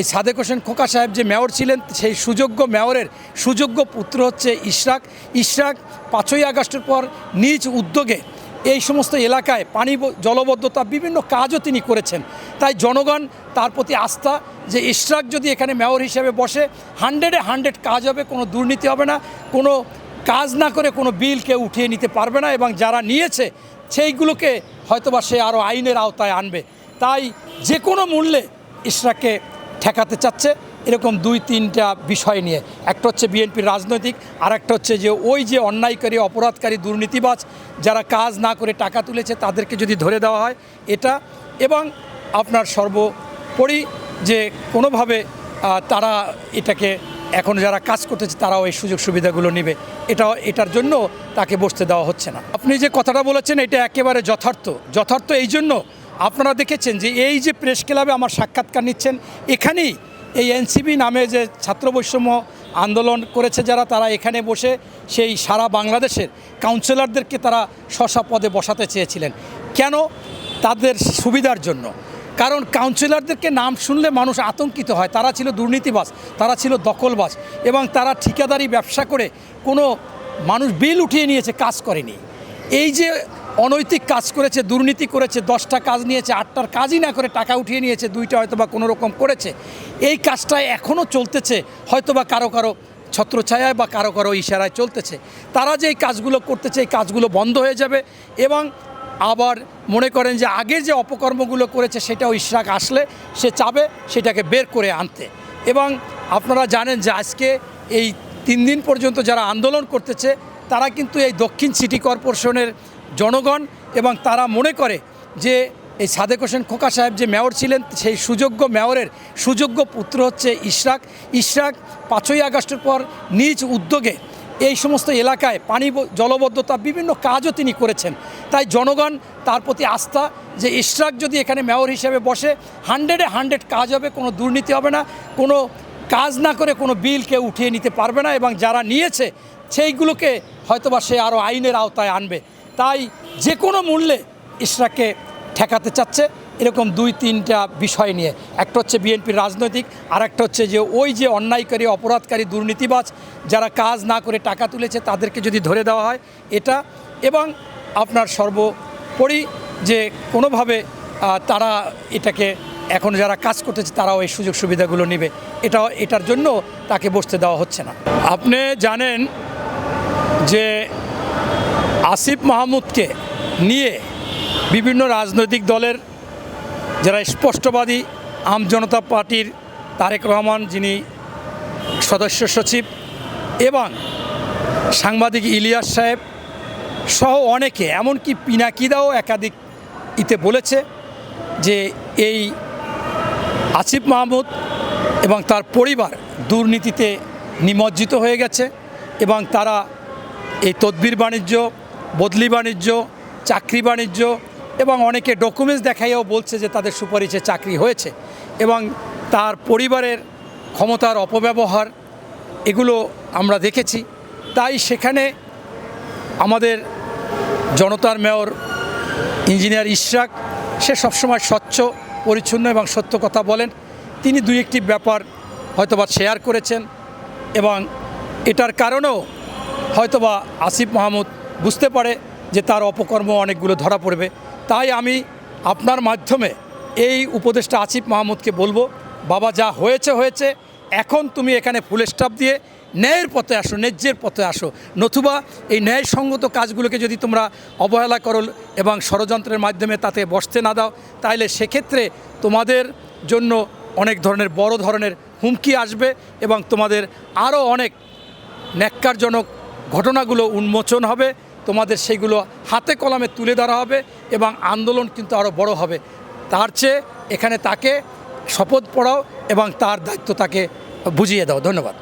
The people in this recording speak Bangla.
এই সাদেক হোসেন খোকা সাহেব যে মেয়র ছিলেন, সেই সুযোগ্য মেয়রের সুযোগ্য পুত্র হচ্ছে ইশরাক। ইশরাক পাঁচই আগস্টের পর নিজ উদ্যোগে এই সমস্ত এলাকায় পানি জলবদ্ধতা বিভিন্ন কাজও তিনি করেছেন। তাই জনগণ তার প্রতি আস্থা যে ইশরাক যদি এখানে মেয়র হিসেবে বসে, হান্ড্রেডে হান্ড্রেড কাজ হবে, কোনো দুর্নীতি হবে না, কোনো কাজ না করে কোনো বিল কেউ উঠিয়ে নিতে পারবে না এবং যারা নিয়েছে, সেইগুলোকে হয়তোবা সে আরও আইনের আওতায় আনবে। তাই যে কোনো মূল্যে ইশরাককে ঠেকাতে চাচ্ছে, এরকম দুই, তিনটা বিষয় নিয়ে। একটা হচ্ছে বিএনপির রাজনৈতিক আর একটা হচ্ছে যে ওই যে অন্যায়কারী, অপরাধকারী, দুর্নীতিবাজ যারা কাজ না করে টাকা তুলেছে, তাদেরকে যদি ধরে দেওয়া হয়, এটা এবং আপনার সর্বোপরি যে কোনোভাবে তারা এটাকে এখন যারা কাজ করতেছে, তারাও এই সুযোগ সুবিধাগুলো নেবে। এটাও এটার জন্য তাকে বসতে দেওয়া হচ্ছে না। আপনি যে কথাটা বলেছেন, এটা একেবারে যথার্থ। যথার্থ এই জন্য আপনারা দেখেছেন যে এই যে প্রেস ক্লাবে আমার সাক্ষাৎকার নিচ্ছেন, এখানেই এই এনসিবি নামে যে ছাত্র বৈষম্য আন্দোলন করেছে যারা, তারা এখানে বসে সেই সারা বাংলাদেশের কাউন্সিলরদেরকে তারা শশা পদে বসাতে চেয়েছিলেন। কেন? তাদের সুবিধার জন্য। কারণ কাউন্সিলরদেরকে নাম শুনলে মানুষ আতঙ্কিত হয়। তারা ছিল দুর্নীতিবাস তারা ছিল দখলবাস এবং তারা ঠিকাদারি ব্যবসা করে কোনো মানুষ বিল উঠিয়ে নিয়েছে, কাজ করেনি। এই যে অনৈতিক কাজ করেছে, দুর্নীতি করেছে, দশটা কাজ নিয়েছে, আটটার কাজই না করে টাকা উঠিয়ে নিয়েছে, দুইটা হয়তো বা কোনো রকম করেছে। এই কাজটা এখনও চলতেছে হয়তো বা কারও কারও ছত্রছায়ায় বা কারও কারও ইশারায় চলতেছে। তারা যে এই কাজগুলো করতেছে, এই কাজগুলো বন্ধ হয়ে যাবে এবং আবার মনে করেন যে আগে যে অপকর্মগুলো করেছে, সেটাও ইশরাক আসলে সে চাবে সেটাকে বের করে আনতে। এবং আপনারা জানেন যে আজকে এই তিন দিন পর্যন্ত যারা আন্দোলন করতেছে, তারা কিন্তু এই দক্ষিণ সিটি কর্পোরেশনের জনগণ এবং তারা মনে করে যে এই সাদেক হোসেন খোকা সাহেব যে মেয়র ছিলেন, সেই সুযোগ্য মেয়রের সুযোগ্য পুত্র হচ্ছে ইশরাক। ইশরাক পাঁচই আগস্টের পর নিজ উদ্যোগে এই সমস্ত এলাকায় পানি জলবদ্ধতা বিভিন্ন কাজও তিনি করেছেন। তাই জনগণ তার প্রতি আস্থা যে ইশরাক যদি এখানে মেয়র হিসেবে বসে হান্ড্রেডে হান্ড্রেড কাজ হবে, কোনো দুর্নীতি হবে না, কোনো কাজ না করে কোনো বিল কেউ উঠিয়ে নিতে পারবে না এবং যারা নিয়েছে, সেইগুলোকে হয়তোবা সে আরও আইনের আওতায় আনবে। তাই যে কোনো মূল্যে ইশরাককে ঠেকাতে চাচ্ছে। এরকম দুই, তিনটা বিষয় নিয়ে। একটা হচ্ছে বিএনপির রাজনৈতিক আর একটা হচ্ছে যে ওই যে অন্যায়কারী, অপরাধকারী, দুর্নীতিবাজ যারা কাজ না করে টাকা তুলেছে, তাদেরকে যদি ধরে দেওয়া হয়, এটা এবং আপনার সর্বোপরি যে কোনোভাবে তারা এটাকে এখন যারা কাজ করতেছে, তারাও এই সুযোগ সুবিধাগুলো নেবে। এটাও, এটার জন্য তাকে বসতে দেওয়া হচ্ছে না। আপনি জানেন যে আসিফ মাহমুদকে নিয়ে বিভিন্ন রাজনৈতিক দলের যারা স্পষ্টবাদী আম জনতা পার্টির তারেক রহমান যিনি সদস্য সচিব এবং সাংবাদিক ইলিয়াস সাহেব সহ অনেকে, এমনকি পিনাকিদাও একাধিক ইতে বলেছে যে এই আসিফ মাহমুদ এবং তার পরিবার দুর্নীতিতে নিমজ্জিত হয়ে গেছে এবং তারা এই তদবির বাণিজ্য বদলি বাণিজ্য, চাকরি বাণিজ্য এবং অনেকে ডকুমেন্টস দেখাইয়াও বলছে যে তাদের সুপারিশে চাকরি হয়েছে এবং তার পরিবারের ক্ষমতার অপব্যবহার, এগুলো আমরা দেখেছি। তাই সেখানে আমাদের জনতার মেয়র ইঞ্জিনিয়ার ইশরাক, সে সবসময় স্বচ্ছ, পরিচ্ছন্ন এবং সত্য কথা বলেন। তিনি দুই একটি ব্যাপার হয়তোবা শেয়ার করেছেন এবং এটার কারণেও হয়তোবা আসিফ মাহমুদ বুঝতে পারে যে তার অপকর্ম অনেকগুলো ধরা পড়বে। তাই আমি আপনার মাধ্যমে এই উপদেষ্টা আসিফ মাহমুদকে বলব, বাবা যা হয়েছে হয়েছে। এখন তুমি এখানে ফুল স্টাফ দিয়ে ন্যায়ের পথে আসো, ন্যায্যের পথে আসো। নতুবা এই ন্যায়সঙ্গত কাজগুলোকে যদি তোমরা অবহেলা করো এবং ষড়যন্ত্রের মাধ্যমে তাতে বসতে না দাও তাহলে সেক্ষেত্রে তোমাদের জন্য অনেক ধরনের বড় ধরনের হুমকি আসবে এবং তোমাদের আরও অনেক ন্যাক্কারজনক ঘটনাগুলো উন্মোচন হবে। তোমাদের সেগুলো হাতে কলমে তুলে ধরা হবে এবং আন্দোলন কিন্তু আরও বড় হবে। তার চেয়ে এখানে তাকে শপথ পড়াও এবং তার দায়িত্ব তাকে বুঝিয়ে দাও। ধন্যবাদ।